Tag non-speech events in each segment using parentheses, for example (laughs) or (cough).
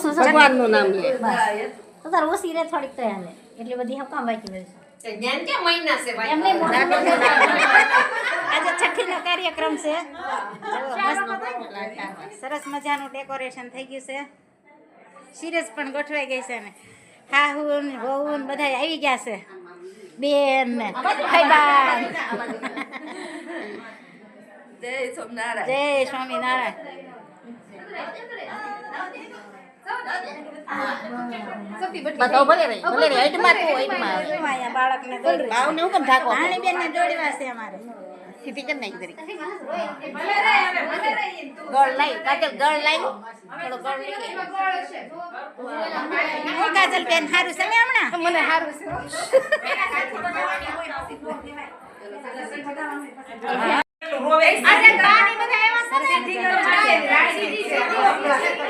ઓછું છે. ભગવાનનું નામ લે. તો તાર ઓછી રે થોડીક તો હાલે એટલી બધી હું કામ બાકી રહી જ્ઞાન કે મહિના છે ભાઈ? એમ નહીં મોટું આજે છઠ્ઠીનો કાર્યક્રમ છે. સરસ મજાનું ડેકોરેશન થઈ ગયું છે. સિરિયસ પણ ગોઠવાઈ ગઈ છે ને હાહુ ને વહુ ને બધા આવી ગયા છે. બેન ને જય સોમનારાયણ જય સ્વામિનારાયણ. બતાવો ભલે ભલે તું હું કેમ ને દોડવા છે અમારે. સીધી કેમ ગળ લાઈ કાજલ ગળ લાઈ. થોડો ગળ લઈ હું કાજલ બેન સારું છે ને હમણાં? મને સારું છે. રાણીને સુરાવી છે.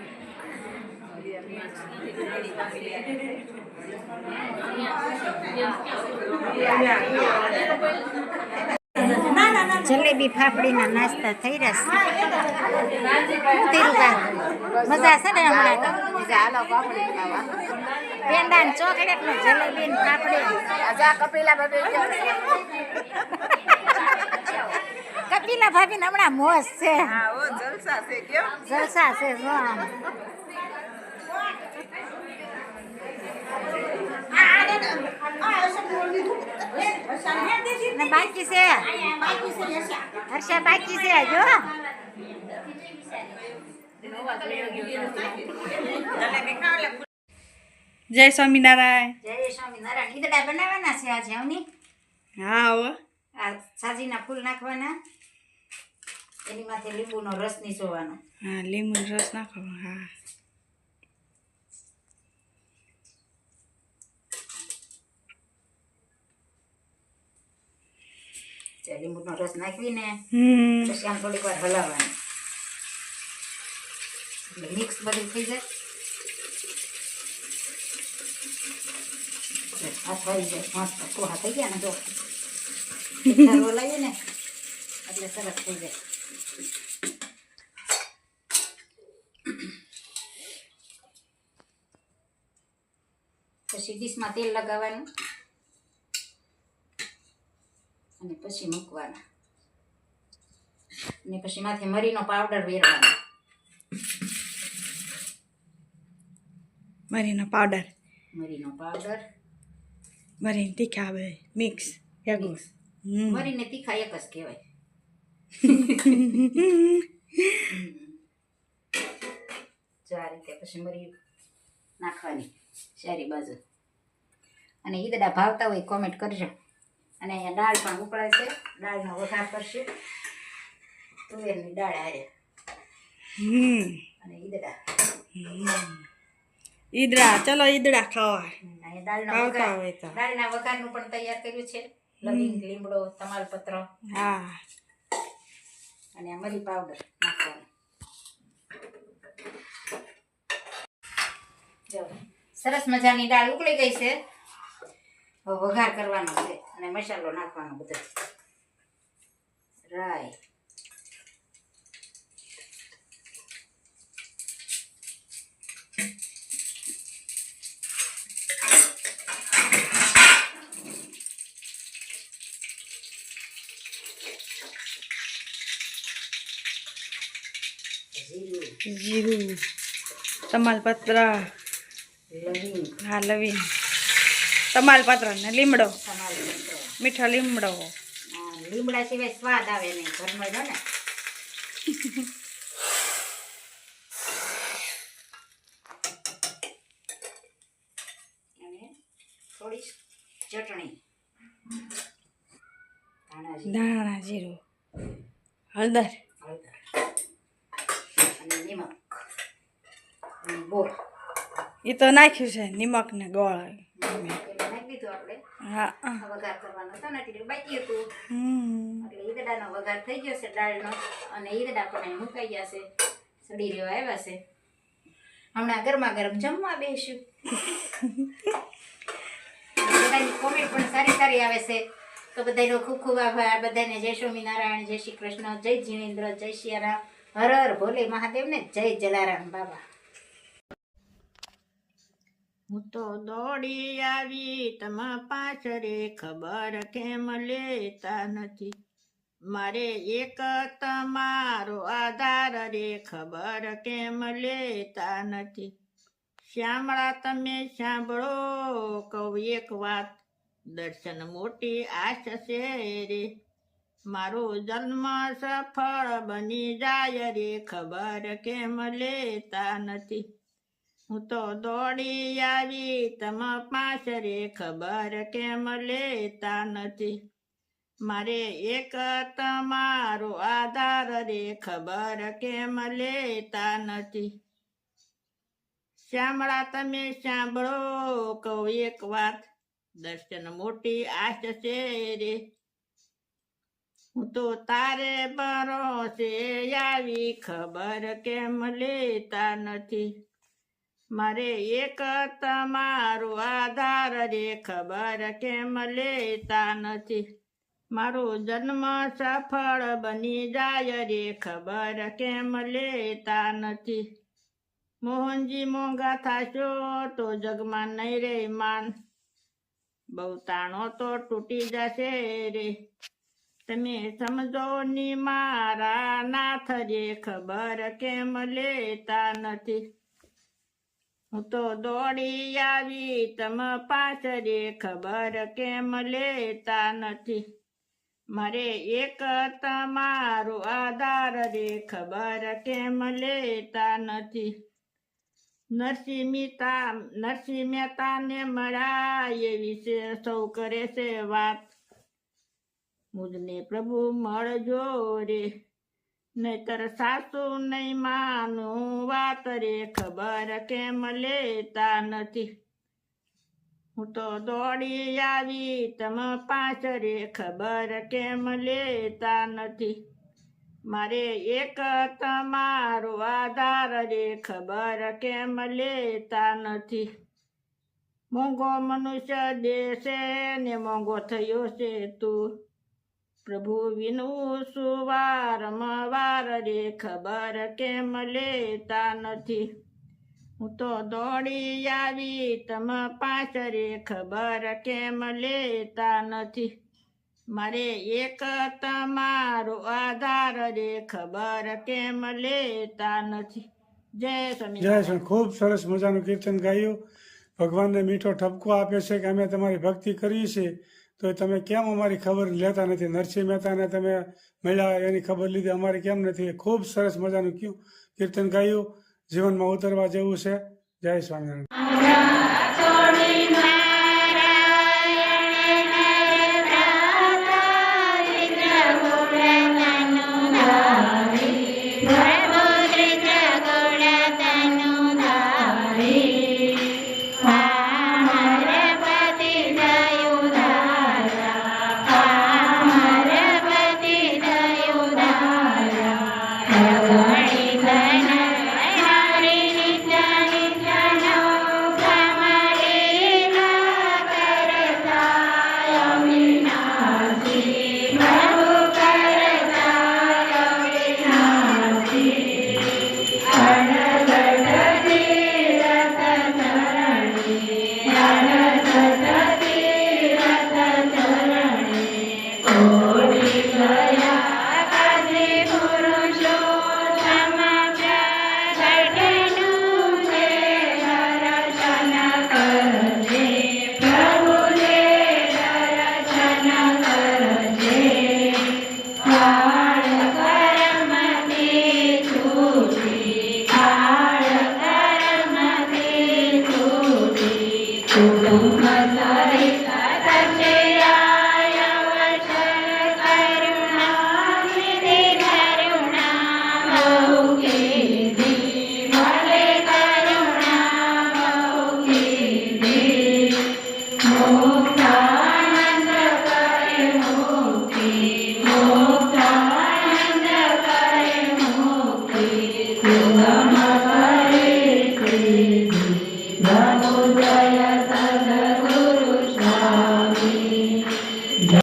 જલેબી ફાફડીના નાસ્તા થઈ રહ્યા છે મજા છે ને હમણાં પેંડા ને ચોકલેટ ને જલેબી ને ફાફડી. કપિલા કપિલા ભાભી ને હમણાં મોજ છે. જલસા છે જલસા છે જો આમ ને બાકી છે? હર્ષા બાકી છે જો. જય સ્વામિનારાયણ. જય સ્વામિનારાયણ. ઈદડા બનાવવાના છે આજે આવની હા હો. આ સાજીના ફૂલ નાખવાના. એની માથે લીંબુનો રસ નીચોવાનો. હા લીંબુ રસ નાખવાનો હા. જે લીંબુનો રસ નાખીને પછી આમ થોડીક વાર હલાવવાની. એટલે મિક્સ બધું થઈ જાય. એટલે હાથ જાય. મસ્ત પોહા થઈ ગયા ને જો. ને એટલે સરસ થઈ જાય. પછી ડીશમાં તેલ લગાવવાનું. અને પછી મૂકવાના. અને પછી માથે મરીનો પાવડર વેરવાનો. મરીનો પાવડર મરીનો પાવડર મરીને તીખા આવે મિક્સ ભેગું મરીને તીખા એક જ કહેવાય. (laughs) જો આ રીતે પછી મરી નાખવાની સારી બાજુ. અને ઈદડા ભાવતા હોય કોમેન્ટ કરજો. અને અહીંયા દાળ પણ ઉકળાય છે. દાળનો વઘાર કરશે. તુવેરની દાળ હમ. અને ઈદડા. ઈદડા. ચલો ઈદડા ખાવા. અહીંયા વઘાર. દાળના વઘારનું પણ તૈયાર કર્યું છે. લવિંગ લીમડો તમાલપત્ર. હા. અને આ મરી પાવડર નાખવાનો. સરસ મજાની દાળ ઉકળી ગઈ છે. વઘાર કરવાનો છે અને મસાલો નાખવાનો બધો. રાઈ જીરું તમાલપત્ર લવિંગ. હા લવીન તમાલપત્ર ને લીમડો. મીઠો લીમડો. લીમડા સિવાય સ્વાદ આવે નહીં. ઘરમાં જો ને. થોડી ચટણી. ધાણા જીરું, હળદર. અને નિમક. એ તો નાખ્યું છે નિમક ને ગોળ. હા. વઘાર કરવાનો હતો ને એટલે બાકી હતું એટલે ઈદડાનો વઘાર થઈ ગયો છે દાળનો અને ઈદડા પણ મુકાઈ ગયા છે. સડી રેવા આવ્યા છે. હમણાં ગરમા ગરમ જમવા બેસું (laughs) બધાની કોમેન્ટ પણ સારી સારી આવે છે. તો બધાનો ખૂબ ખૂબ આભાર. બધાને જય સ્વામિનારાયણ જય શ્રી કૃષ્ણ જય જીણેન્દ્ર જય શિયારામ. હર હર ભોલે મહાદેવને જય જલારામ બાબા. હું તો દોડી આવી, તમા પાછરે ખબર કેમ લેતા નથી? મારે એક તમારો આધાર રે, ખબર કેમ લેતા નથી? શ્યામળા, તમે સાંભળો કહું એક વાત. દર્શન મોટી આશ છે રે. મારો જન્મ સફળ બની જાય રે, ખબર કેમ લેતા નથી? હું તો દોડી આવી. તમ પાછરે ખબર કેમ લેતા નથી? મારે એક તમારો આધાર રે ખબર કેમ લેતા નથી? શામળા તમે સાંભળો કહું એક વાત. દર્શન મોટી આશ છે રે. હું તો તારે ભરોસે આવી ખબર કેમ લેતા નથી? મારે એક તમારો આધાર રે ખબર કેમ લેતા નથી? મારો જન્મ સફળ બની જાય રે ખબર કેમ લેતા નથી? મોહનજી મોંઘા થાશો તો જગમાં નહીં રે માન. બહુ તાણો તો તૂટી જશે રે. તમે સમજો ની મારા નાથ રે ખબર કેમ લેતા નથી? હું તો દોડી આવી, તમ પાછરે ખબર કેમ લેતા નથી? મારે એક તમારો આધાર રે ખબર કેમ લેતા નથી? નરસિંહ મહેતા નરસિંહ મહેતાને મળ્યા એ વિશે સૌ કરે છે વાત. મુજને પ્રભુ મળજો રે, નહીતર સાસુ નહીં માનું વાત રે ખબર કેમ લેતા નથી? હું તો દોડી આવી, તમ પાછરે ખબર કેમ લેતા નથી? મારે એક તમારો આધાર રે, ખબર કેમ લેતા નથી? મોંઘો મનુષ્ય દેશે ને મોંઘો થયો છે તું. પ્રભુ વિનું સુવારમવાર રે ખબર કેમ લેતા નથી? હું તો દોડી આવી તમ પાછરે ખબર કેમ લેતા નથી? મારે એક તમારો આધાર રે ખબર કેમ લેતા નથી? જય સ્વામી જય ખૂબ સરસ મજાનું કીર્તન ગાયું. ભગવાનને મીઠો ઠપકો આપે છે કે અમે તમારી ભક્તિ કરી છીએ. તો તમે કેમ અમારી ખબર લેતા નથી નરસિંહ મહેતાને તમે મળ્યા એની ખબર લીધી અમારી કેમ નથી ખૂબ સરસ મજાનું કયું કીર્તન ગાયું જીવનમાં ઉતરવા જેવું છે જય સ્વામિનારાયણ Amen. voltar.